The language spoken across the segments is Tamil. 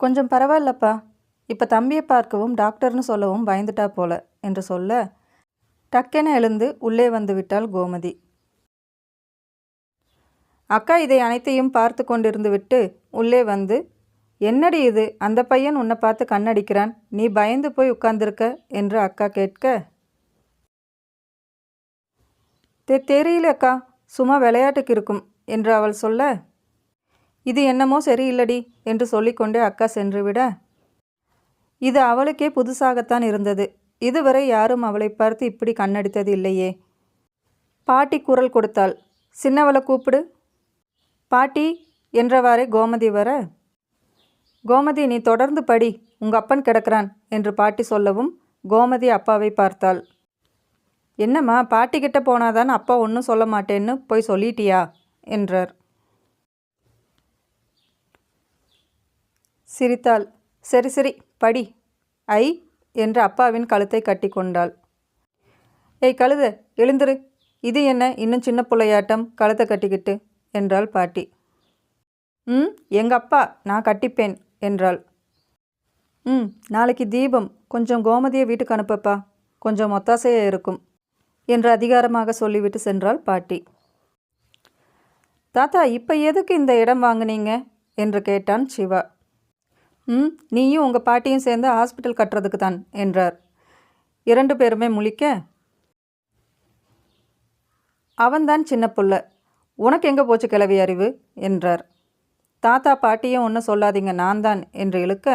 கொஞ்சம் பரவாயில்லப்பா. இப்போ தம்பியை பார்க்கவும் டாக்டர்னு சொல்லவும் பயந்துட்டா போல என்று சொல்ல டக்கென எழுந்து உள்ளே வந்து விட்டாள் கோமதி. அக்கா இதை அனைத்தையும் பார்த்து கொண்டிருந்து விட்டு உள்ளே வந்து என்னடி இது? அந்த பையன் உன்னை பார்த்து கண்ணடிக்கிறான். நீ பயந்து போய் உட்கார்ந்திருக்க? என்று அக்கா கேட்க தெ தெரியலக்கா சும்மா விளையாட்டுக்கு இருக்கும் என்று அவள் சொல்ல இது என்னமோ சரியில்லடி என்று சொல்லிக்கொண்டே அக்கா சென்றுவிட. இது அவளுக்கே புதுசாகத்தான் இருந்தது. இதுவரை யாரும் அவளை பார்த்து இப்படி கண்ணடித்தது இல்லையே. பாட்டி குரல் கொடுத்தாள். சின்னவளை கூப்பிடு. பாட்டி என்றவாறே கோமதி வர. கோமதி நீ தொடர்ந்து படி. உங்க அப்பன் கிடக்கிறான் என்று பாட்டி சொல்லவும் கோமதி அப்பாவை பார்த்தாள். என்னம்மா பாட்டி கிட்ட போனாதான் அப்பா ஒன்றும் சொல்ல மாட்டேன்னு போய் சொல்லிட்டியா? என்றார். சிரித்தாள். சரி சரி படி. ஐ என்று அப்பாவின் கழுத்தை கட்டி கொண்டாள். ஏய் கழுத எழுந்துரு. இது என்ன இன்னும் சின்ன பிள்ளையாட்டம்? கழுத்தை கட்டிக்கிட்டு என்றாள் பாட்டி. ம் எங்கள் அப்பா நான் கட்டிப்பேன் என்றாள். ம் நாளைக்கு தீபம். கொஞ்சம் கோமதியை வீட்டுக்கு அனுப்பப்பா. கொஞ்சம் ஒத்தாசையாக இருக்கும் என்று அதிகாரமாக சொல்லிவிட்டு சென்றாள் பாட்டி. தாத்தா இப்போ எதுக்கு இந்த இடம் வாங்குனீங்க? என்று கேட்டான் சிவா. ம் நீயும் உங்கள் பாட்டியும் சேர்ந்து ஹாஸ்பிட்டல் கட்டுறதுக்கு தான் என்றார். இரண்டு பேருமே முழிக்க அவன்தான் சின்ன புள்ள. உனக்கு எங்கே போச்சு கிளவி அறிவு? என்றார். தாத்தா பாட்டியும் ஒன்றும் சொல்லாதீங்க நான் தான் என்று இழுக்க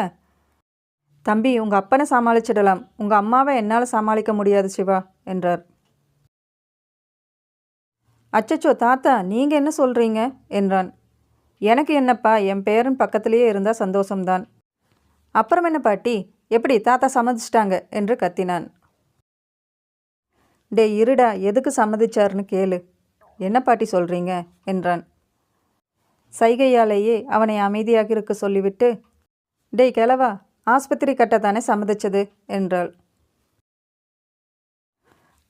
தம்பி உங்கள் அப்பனை சமாளிச்சிடலாம். உங்கள் அம்மாவை என்னால் சமாளிக்க முடியாது சிவா என்றார். அச்சச்சோ தாத்தா நீங்கள் என்ன சொல்கிறீங்க என்றான். எனக்கு என்னப்பா என் பேரன் பக்கத்திலேயே இருந்தால் சந்தோஷம்தான். அப்புறம் என்ன பாட்டி? எப்படி தாத்தா சம்மதிச்சிட்டாங்க? என்று கத்தினான். டே இருடா எதுக்கு சம்மதிச்சாருன்னு கேளு. என்ன பாட்டி சொல்கிறீங்க என்றான். சைகையாலேயே அவனை அமைதியாக இருக்க சொல்லிவிட்டு டேய் கிளவா ஆஸ்பத்திரி கட்டத்தானே சம்மதிச்சது? என்றாள்.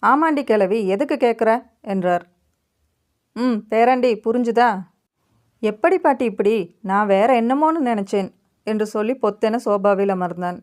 ஆமாண்டி கிளவி எதுக்கு கேட்குற என்றார். ம் பேராண்டி புரிஞ்சுதா? எப்படி பாட்டி இப்படி? நான் வேற என்னமோன்னு நினச்சேன். என்று சொல்லி பொத்தென சோபாவில் அமர்ந்தான்.